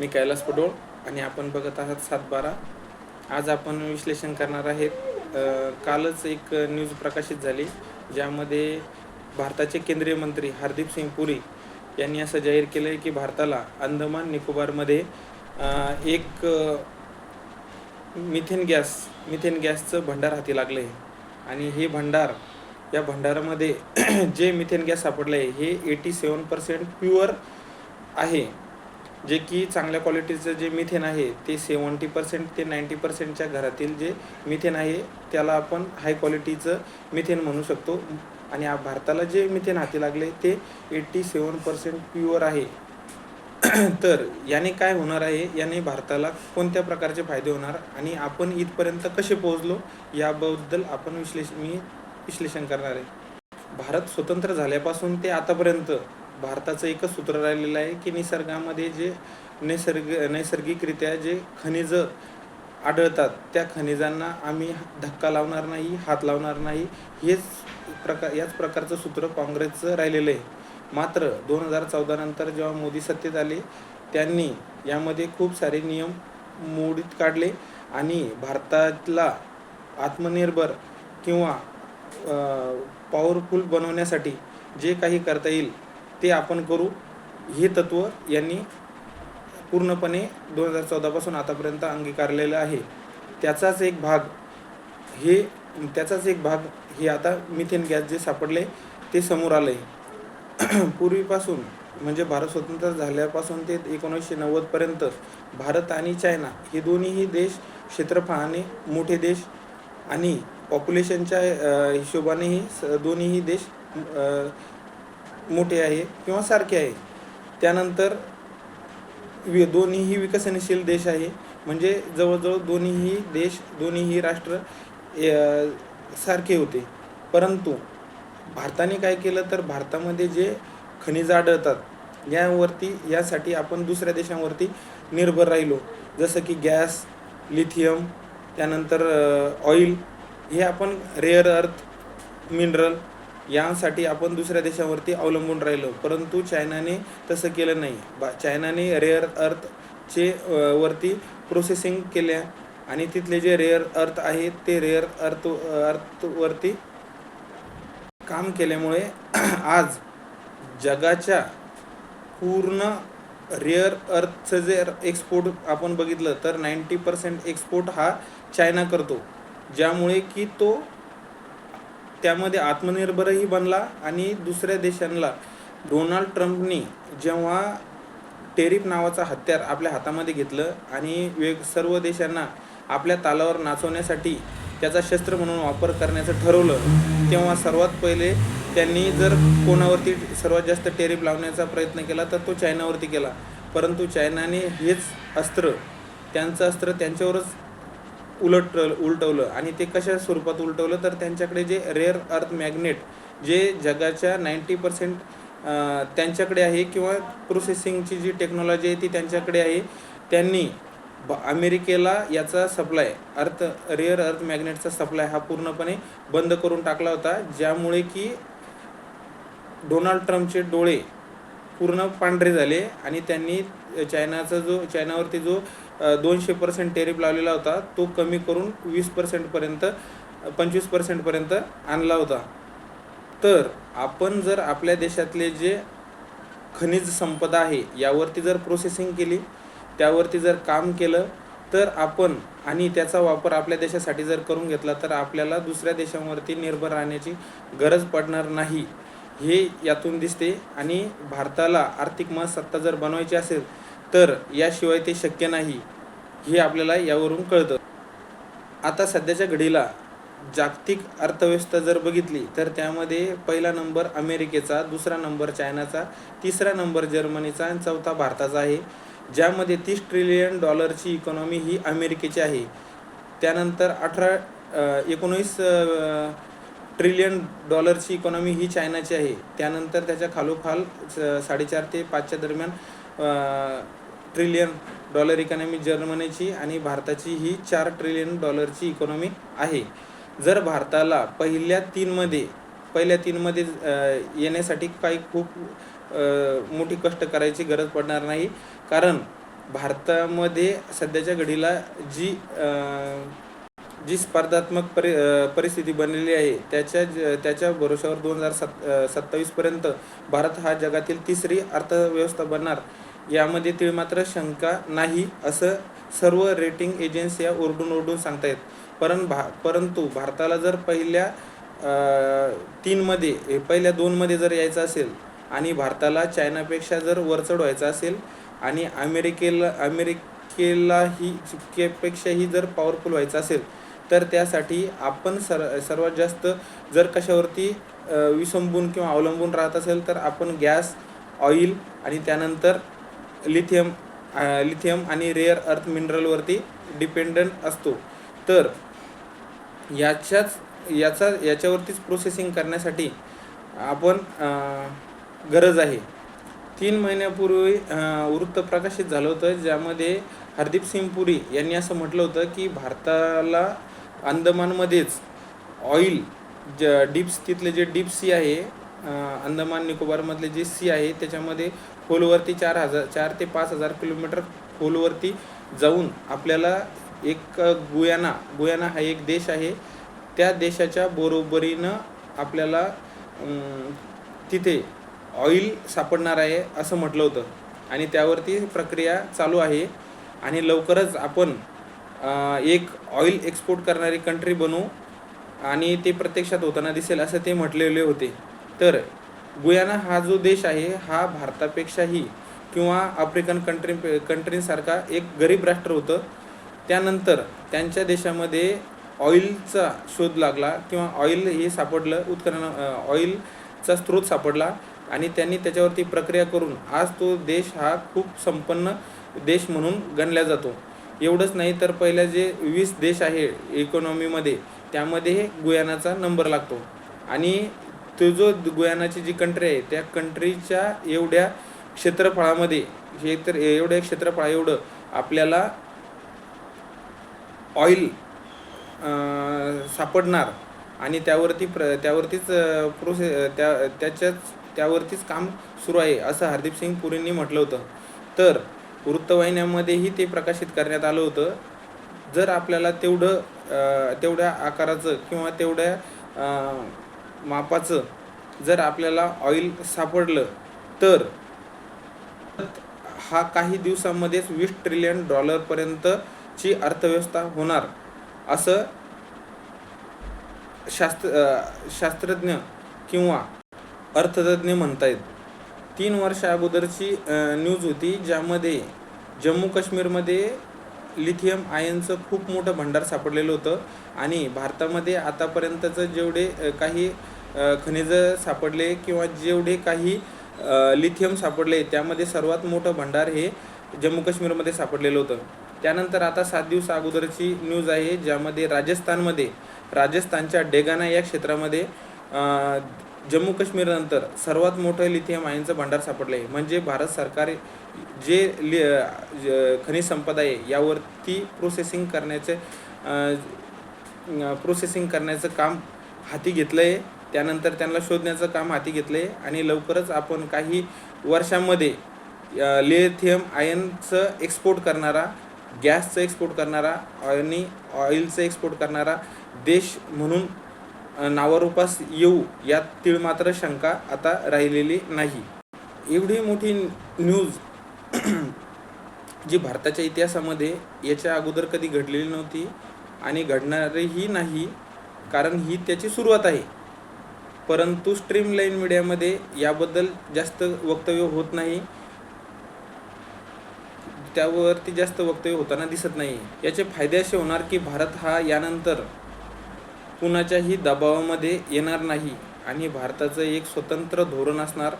मी कैलास पडोळ आणि आपण बघत आहात सातबारा. आज आपण विश्लेषण करणार आहेत कालच एक न्यूज प्रकाशित झाली ज्यामध्ये भारताचे केंद्रीय मंत्री हरदीप सिंग पुरी यांनी असं जाहीर केलं आहे की भारताला अंदमान निकोबारमध्ये एक मिथेन गॅस मिथेन गॅसचं भंडार हाती लागलं आहे आणि हे भंडार या भंडारामध्ये जे मिथेन गॅस सापडलं आहे हे एटी सेवन पर्सेंट प्युअर आहे. जे की चांगल्या क्वालिटीचं जे मिथेन आहे ते सेवन्टी पर्सेंट ते नाईंटी पर्सेंटच्या घरातील जे मिथेन आहे त्याला आपण हाय क्वालिटीचं मिथेन म्हणू शकतो. आणि भारताला जे मिथेन हाती लागले ते एट्टी सेवन पर्सेंट प्युअर आहे. तर याने काय होणार आहे? याने भारताला कोणत्या प्रकारचे फायदे होणार? आणि आपण इथपर्यंत कसे पोहोचलो? याबद्दल आपण विश्लेष मी विश्लेषण करणार आहे. भारत स्वतंत्र झाल्यापासून ते आतापर्यंत भारताचं एकच सूत्र राहिलेलं आहे की निसर्गामध्ये जे नैसर्ग नैसर्गिकरित्या जे खनिज आढळतात त्या खनिजांना आम्ही धक्का लावणार नाही हात लावणार नाही हेच प्रकार याच प्रकारचं सूत्र काँग्रेसचं राहिलेलं आहे. मात्र दोन हजार चौदा नंतर जेव्हा मोदी सत्तेत आले त्यांनी यामध्ये खूप सारे नियम मोडीत काढले आणि भारतातला आत्मनिर्भर किंवा पॉवरफुल बनवण्यासाठी जे काही करता येईल ते आपण करू. हे तत्त्व यांनी पूर्णपणे दोन हजार चौदापासून आतापर्यंत अंगीकारलेलं आहे. त्याचाच एक भाग हे त्याचाच एक भाग हे आता मिथेन गॅस जे सापडले ते समोर आलं आहे पूर्वीपासून म्हणजे भारत स्वतंत्र झाल्यापासून ते एकोणीसशे नव्वदपर्यंत भारत आणि चायना हे दोन्हीही देश क्षेत्रफळाने मोठे देश आणि पॉप्युलेशनच्या हिशोबानेही स- दोन्हीही देश मोठे आहे किंवा सारखे आहे. त्यानंतर वि दोन्हीही विकसनशील देश आहे. म्हणजे जवळजवळ दोन्हीही देश दोन्हीही राष्ट्र सारखे होते. परंतु भारताने काय केलं तर भारतामध्ये जे खनिज आढळतात यावरती यासाठी आपण दुसऱ्या देशांवरती निर्भर राहिलो. जसं की गॅस लिथियम त्यानंतर ऑइल हे आपण रेअर अर्थ मिनरल यासाठी आपण दुसऱ्या देशावरती अवलंबून राहिलो. परंतु चायनाने तसं केलं नाही. बा चायनाने रेअर अर्थचे वरती प्रोसेसिंग केल्या आणि तिथले जे रेअर अर्थ आहे ते रेअर अर्थ अर्थवरती काम केल्यामुळे आज जगाच्या पूर्ण रेअर अर्थचं जे एक्सपोर्ट आपण बघितलं तर नाईंटी पर्सेंट एक्सपोर्ट हा चायना करतो. ज्यामुळे की तो त्यामध्ये आत्मनिर्भरही बनला आणि दुसऱ्या देशांना डोनाल्ड ट्रम्पनी जेव्हा टेरिफ नावाचा हत्यार आपल्या हातामध्ये घेतलं आणि वेग सर्व देशांना आपल्या तालावर नाचवण्यासाठी त्याचा शस्त्र म्हणून वापर करण्याचं ठरवलं तेव्हा सर्वात पहिले त्यांनी जर कोणावरती सर्वात जास्त टेरिफ लावण्याचा प्रयत्न केला तर तो चायनावरती केला. परंतु चायनाने हेच अस्त्र त्यांचं अस्त्र त्यांच्यावरच उलट उलटवलं आणि ते कशा स्वरूपात उलटवलं तर त्यांच्याकडे जे रेअर अर्थ मॅग्नेट जे जगाच्या नाईंटी पर्सेंट त्यांच्याकडे आहे किंवा प्रोसेसिंगची जी टेक्नॉलॉजी आहे ती त्यांच्याकडे आहे त्यांनी ब अमेरिकेला याचा सप्लाय अर्थ रेअर अर्थ मॅग्नेटचा सप्लाय हा पूर्णपणे बंद करून टाकला होता ज्यामुळे की डोनाल्ड ट्रम्पचे डोळे पूर्ण पांढरे झाले आणि त्यांनी चायनाचा जो चायनावरती जो दोनशे पर्सेंट टेरिफ लावलेला होता. तो कमी करून वीस पर्सेंटपर्यंत पंचवीस पर्सेंटपर्यंत आणला होता. तर आपण जर आपल्या देशातले जे खनिज संपदा आहे यावरती जर प्रोसेसिंग केली त्यावरती जर काम केलं तर आपण आणि त्याचा वापर आपल्या देशासाठी जर करून घेतला तर आपल्याला दुसऱ्या देशांवरती निर्भर राहण्याची गरज पडणार नाही. हे यातून दिसते. आणि भारताला आर्थिक महसत्ता जर बनवायची असेल तर याशिवाय ते शक्य नाही हे आपल्याला यावरून कळतं. आता सध्याच्या घडीला जागतिक अर्थव्यवस्था जर बघितली तर त्यामध्ये पहिला नंबर अमेरिकेचा दुसरा नंबर चायनाचा तिसरा नंबर जर्मनीचा आणि चौथा भारताचा आहे. ज्यामध्ये तीस ट्रिलियन डॉलरची इकॉनॉमी ही अमेरिकेची आहे. त्यानंतर अठरा एकोणीस ट्रिलियन डॉलरची इकॉनॉमी ही चायनाची आहे. त्यानंतर त्याच्या खालोखाल स- साडेचार ते पाचच्या दरम्यान ट्रिलियन डॉलर इकॉनॉमी जर्मनीची आणि भारताची ही चार ट्रिलियन डॉलरची इकॉनॉमी आहे. जर भारताला पहिल्या तीनमध्ये पहिल्या तीनमध्ये येण्यासाठी काही खूप मोठी कष्ट करायची गरज पडणार नाही. कारण भारतामध्ये सध्याच्या घडीला जी जी स्पर्धात्मक परि परिस्थिती बनलेली आहे त्याच्या ज- त्याच्या भरोशावर दोन हजार सत् सत्तावीसपर्यंत भारत हा जगातील तिसरी अर्थव्यवस्था बनणार. यामध्ये ते मात्र शंका नाही असं सर्व रेटिंग एजन्सिया ओरडून ओरडून सांगतायत परं भा परंतु भारताला जर पहिल्या तीनमध्ये पहिल्या दोनमध्ये जर यायचं असेल आणि भारताला चायनापेक्षा जर वरचढ व्हायचं असेल आणि अमेरिकेला अमेरिकेलाही पेक्षाही जर पॉवरफुल व्हायचं असेल तर त्यासाठी आपण सर सर्वात जास्त जर कशावरती विसंबून किंवा अवलंबून राहत असेल तर आपण गॅस ऑइल आणि त्यानंतर लिथियम लिथियम आणि रेअर अर्थ मिनरलवरती डिपेंडंट असतो. तर याच्याच याचा याच्यावरतीच प्रोसेसिंग करण्यासाठी आपण गरज आहे. तीन महिन्यापूर्वी वृत्त प्रकाशित झालं होतं ज्यामध्ये हरदीप सिंग पुरी यांनी असं म्हटलं होतं की भारताला अंदमानमध्येच ऑइल ज डीप्स तिथले जे डीप सी आहे अंदमान निकोबारमधले जे सी आहे त्याच्यामध्ये खोलवरती चार हजार चार ते पाच हजार किलोमीटर खोलवरती जाऊन आपल्याला एक गुयाना गुयाना हा एक देश आहे. त्या देशाच्या बरोबरीनं आपल्याला तिथे ऑइल सापडणार आहे असं म्हटलं होतं. आणि त्यावरती प्रक्रिया चालू आहे. आणि लवकरच आपण एक ऑइल एक्सपोर्ट करणारी कंट्री बनू. आणि ते प्रत्यक्षात होताना दिसेल असं ते म्हटलेले होते. तर गुयाना हा जो देश आहे हा भारतापेक्षाही किंवा आफ्रिकन कंट्री कंट्रीसारखा एक गरीब राष्ट्र होतं. त्यानंतर त्यांच्या देशामध्ये ऑइलचा शोध लागला किंवा ऑइल हे सापडलं उत्खनन ऑइलचा स्रोत सापडला आणि त्यांनी त्याच्यावरती प्रक्रिया करून आज तो देश हा खूप संपन्न देश म्हणून गणला जातो. एवढंच नाही तर पहिल्या जे वीस देश आहे इकॉनॉमीमध्ये त्यामध्ये गुयानाचा नंबर लागतो. आणि तो जो गुयानाची जी कंट्री आहे त्या कंट्रीच्या एवढ्या क्षेत्रफळामध्ये क्षेत्र एवढ्या क्षेत्रफळा एवढं आपल्याला ऑइल सापडणार आणि त्यावरती प्र त्यावरतीच प्रोसे त्या त्याच्याच त्यावरतीच काम सुरू आहे असं हरदीप सिंग पुरींनी म्हटलं होतं. तर वृत्तवाहिन्यांमध्येही ते प्रकाशित करण्यात आलं होतं. जर आपल्याला तेवढं तेवढ्या आकाराचं किंवा तेवढ्या मापाचं जर आपल्याला ऑइल सापडलं तर हा काही दिवसांमध्येच वीस ट्रिलियन डॉलरपर्यंतची अर्थव्यवस्था होणार असं शास्त्र शास्त्रज्ञ किंवा अर्थतज्ञ म्हणतायत. तीन वर्ष अगोदरची न्यूज होती ज्यामध्ये जम्मू काश्मीरमध्ये लिथियम आयनचं खूप मोठं भांडार सापडलेलं होतं. आणि भारतामध्ये आतापर्यंतचं जेवढे काही खनिजं सापडले किंवा जेवढे काही लिथियम सापडले त्यामध्ये सर्वात मोठं भांडार हे जम्मू काश्मीरमध्ये सापडलेलं होतं. त्यानंतर आता सात दिवस अगोदरची न्यूज आहे ज्यामध्ये राजस्थानमध्ये राजस्थानच्या डेगाना या क्षेत्रामध्ये जम्मू काश्मीरनंतर सर्वात मोठं लिथियम आयनचं भांडार सापडलं आहे म्हणजे भारत सरकार जे लि खनिज संपदा आहे यावरती प्रोसेसिंग करण्याचे प्रोसेसिंग करण्याचं काम हाती घेतलं आहे त्यानंतर त्यांना शोधण्याचं काम हाती घेतलं आहे आणि लवकरच आपण काही वर्षांमध्ये लिथियम आयनचं एक्सपोर्ट करणारा गॅसचं एक्सपोर्ट करणारा आणि ऑइलचं एक्सपोर्ट करणारा देश म्हणून नावारूपास येऊ यात तीळ मात्र शंका आता राहिलेली नाही. एवढी मोठी न्यूज जी भारताच्या इतिहासामध्ये याच्या अगोदर कधी घडलेली नव्हती आणि घडणारही नाही कारण ही त्याची सुरुवात आहे. परंतु स्ट्रीमलाईन मीडियामध्ये याबद्दल जास्त वक्तव्य होत नाही. त्यावरती जास्त वक्तव्य होताना दिसत नाही. याचे फायदे असे होणार की भारत हा यानंतर कुणाच्याही दबावामध्ये येणार नाही आणि भारताचं एक स्वतंत्र धोरण असणार.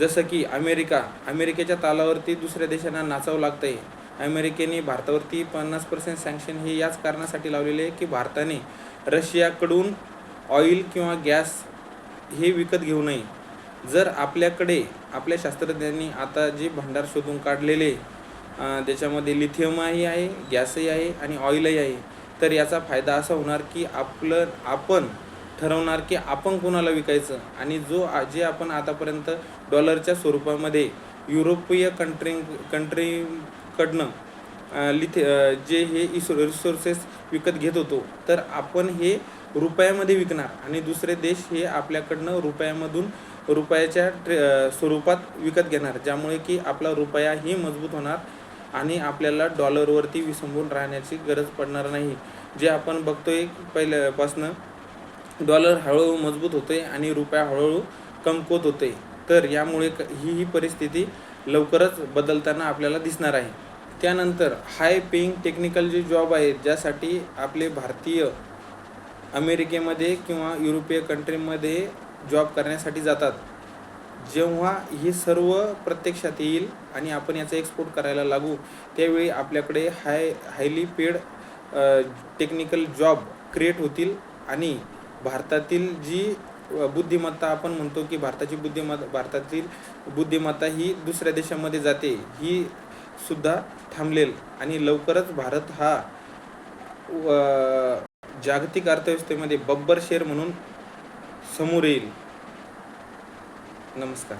जसं की अमेरिका अमेरिकेच्या तालावरती दुसऱ्या देशांना नाचावं लागतं आहे अमेरिकेने भारतावरती पन्नास पर्सेंट सँक्शन हे याच कारणासाठी लावलेले आहे की भारताने रशियाकडून ऑइल किंवा गॅस हे विकत घेऊ नये. जर आपल्याकडे आपल्या शास्त्रज्ञांनी आता जे भांडार शोधून काढलेले त्याच्यामध्ये लिथियमही आहे गॅसही आहे आणि ऑइलही आहे तर याचा फायदा असा होणार की आपलं आपण ठरवणार की आपण कोणाला विकायचं आणि जो जे आपण आतापर्यंत डॉलरच्या स्वरूपामध्ये युरोपीय कंट्री कंट्रीकडनं लिथे जे हे इसो रिसोर्सेस विकत घेत होतो तर आपण हे रुपयामध्ये विकणार आणि दुसरे देश हे आपल्याकडनं रुपयामधून रुपयाच्या ट्रे स्वरूपात विकत घेणार ज्यामुळे की आपला रुपया ही मजबूत होणार आणि आपल्याला डॉलरवरती विसंबून राहण्याची गरज पडणार नाही. जे आपण बघतोय पहिल्यापासनं डॉलर हळूहळू मजबूत होते आणि रुपया हळूहळू कमकुवत होते तर यामुळे क- ही ही परिस्थिती लवकरच बदलताना आपल्याला दिसणार आहे. त्यानंतर हाय पेईंग टेक्निकल जे जॉब आहेत ज्यासाठी आपले भारतीय अमेरिकेमध्ये किंवा युरोपीय कंट्रीमध्ये जॉब करण्यासाठी जातात. जेव्हा हे सर्व प्रत्यक्षात येईल आणि आपण याचा एक्सपोर्ट करायला लागू त्यावेळी आपल्याकडे high highly paid technical job create होतील आणि भारतातील जी बुद्धिमत्ता आपण म्हणतो की भारताची बुद्धिमत्ता भारतातील बुद्धिमत्ता ही दुसऱ्या देशामध्ये जाते ही सुद्धा थांबलेल आणि लवकरच भारत हा जागतिक अर्थव्यवस्थेमध्ये बब्बर शेर म्हणून समोर येईल. नमस्कार.